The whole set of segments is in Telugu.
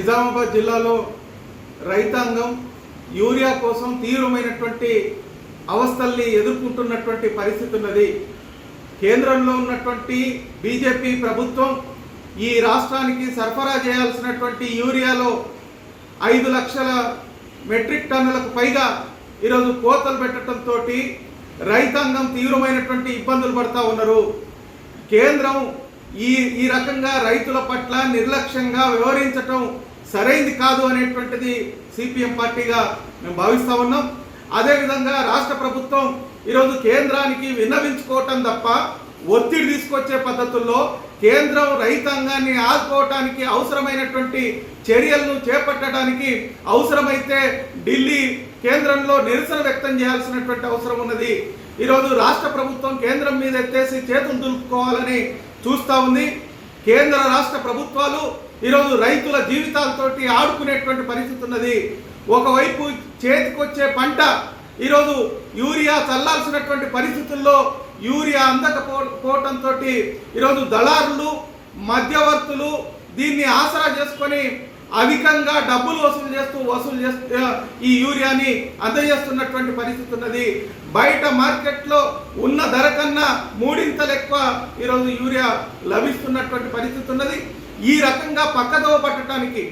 నిజామాబాద్ జిల్లాలో రైతాంగం యూరియా కోసం తీవ్రమైనటువంటి అవస్థల్ని ఎదుర్కొంటున్నటువంటి పరిస్థితి ఉన్నది. కేంద్రంలో ఉన్నటువంటి బీజేపీ ప్రభుత్వం ఈ రాష్ట్రానికి సరఫరా చేయాల్సినటువంటి యూరియాలో ఐదు లక్షల మెట్రిక్ టన్నులకు పైగా ఈరోజు కోతలు పెట్టడంతో రైతాంగం తీవ్రమైనటువంటి ఇబ్బందులు పడతా ఉన్నారు. కేంద్రం ఈ ఈ రకంగా రైతుల పట్ల నిర్లక్ష్యంగా వ్యవహరించటం సరైంది కాదు అనేటువంటిది సిపిఎం పార్టీగా మేము భావిస్తూ ఉన్నాం. అదేవిధంగా రాష్ట్ర ప్రభుత్వం ఈరోజు కేంద్రానికి విన్నవించుకోవటం తప్ప ఒత్తిడి తీసుకొచ్చే పద్ధతుల్లో కేంద్రం రైతాంగాన్ని ఆదుకోవటానికి అవసరమైనటువంటి చర్యలను చేపట్టడానికి అవసరమైతే ఢిల్లీ కేంద్రంలో నిరసన వ్యక్తం చేయాల్సినటువంటి అవసరం ఉన్నది. ఈరోజు రాష్ట్ర ప్రభుత్వం కేంద్రం మీద ఎత్తేసి చేతులు దులుపుకోవాలని చూస్తూ ఉంది. కేంద్ర రాష్ట్ర ప్రభుత్వాలు ఈరోజు రైతుల జీవితాలతోటి ఆడుకునేటువంటి పరిస్థితి ఉన్నది. ఒకవైపు చేతికొచ్చే పంట ఈరోజు యూరియా చల్లాల్సినటువంటి పరిస్థితుల్లో యూరియా అందకపోవటంతో ఈరోజు దళారులు మధ్యవర్తులు దీన్ని ఆసరా చేసుకొని అధికంగా డబ్బులు వసూలు చేస్తూ వసూలు చేస్తూ ఈ యూరియాని అందజేస్తున్నటువంటి పరిస్థితి ఉన్నది. బయట మార్కెట్లో ఉన్న ధర కన్నా మూడింతలు ఎక్కువ ఈరోజు యూరియా లభిస్తున్నటువంటి పరిస్థితి ఉన్నది. ఈ రకంగా పక్కదోవ పట్టడానికి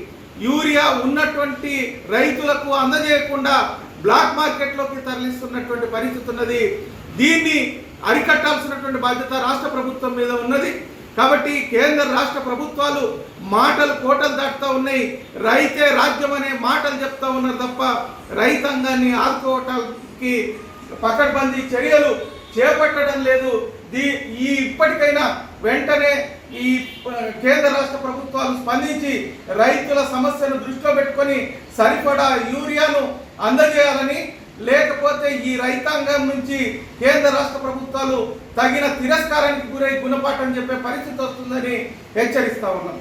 యూరియా ఉన్నటువంటి రైతులకు అందజేయకుండా బ్లాక్ మార్కెట్లోకి తరలిస్తున్నటువంటి పరిస్థితి ఉన్నది. దీన్ని అరికట్టాల్సినటువంటి బాధ్యత రాష్ట్ర ప్రభుత్వం మీద ఉన్నది. కాబట్టి కేంద్ర రాష్ట్ర ప్రభుత్వాలు మాటలు కోటలు దాటుతూ ఉన్నాయి. రైతే రాజ్యం అనే మాటలు చెప్తా ఉన్నారు తప్ప రైతాంగాన్ని ఆదుకోవటానికి పకడ్బందీ చర్యలు చేపట్టడం లేదు. దీ ఈ ఇప్పటికైనా వెంటనే ఈ కేంద్ర రాష్ట్ర ప్రభుత్వాలు స్పందించి రైతుల సమస్యను దృష్టిలో పెట్టుకొని సరిపడా యూరియాను అందజేయాలని లేకపోతే ఈ రైతాంగం నుంచి కేంద్ర రాష్ట్ర ప్రభుత్వాలు తగిన తిరస్కారానికి గురై గుణపాఠం చెప్పే పరిస్థితి వస్తుందని హెచ్చరిస్తా ఉన్నాం.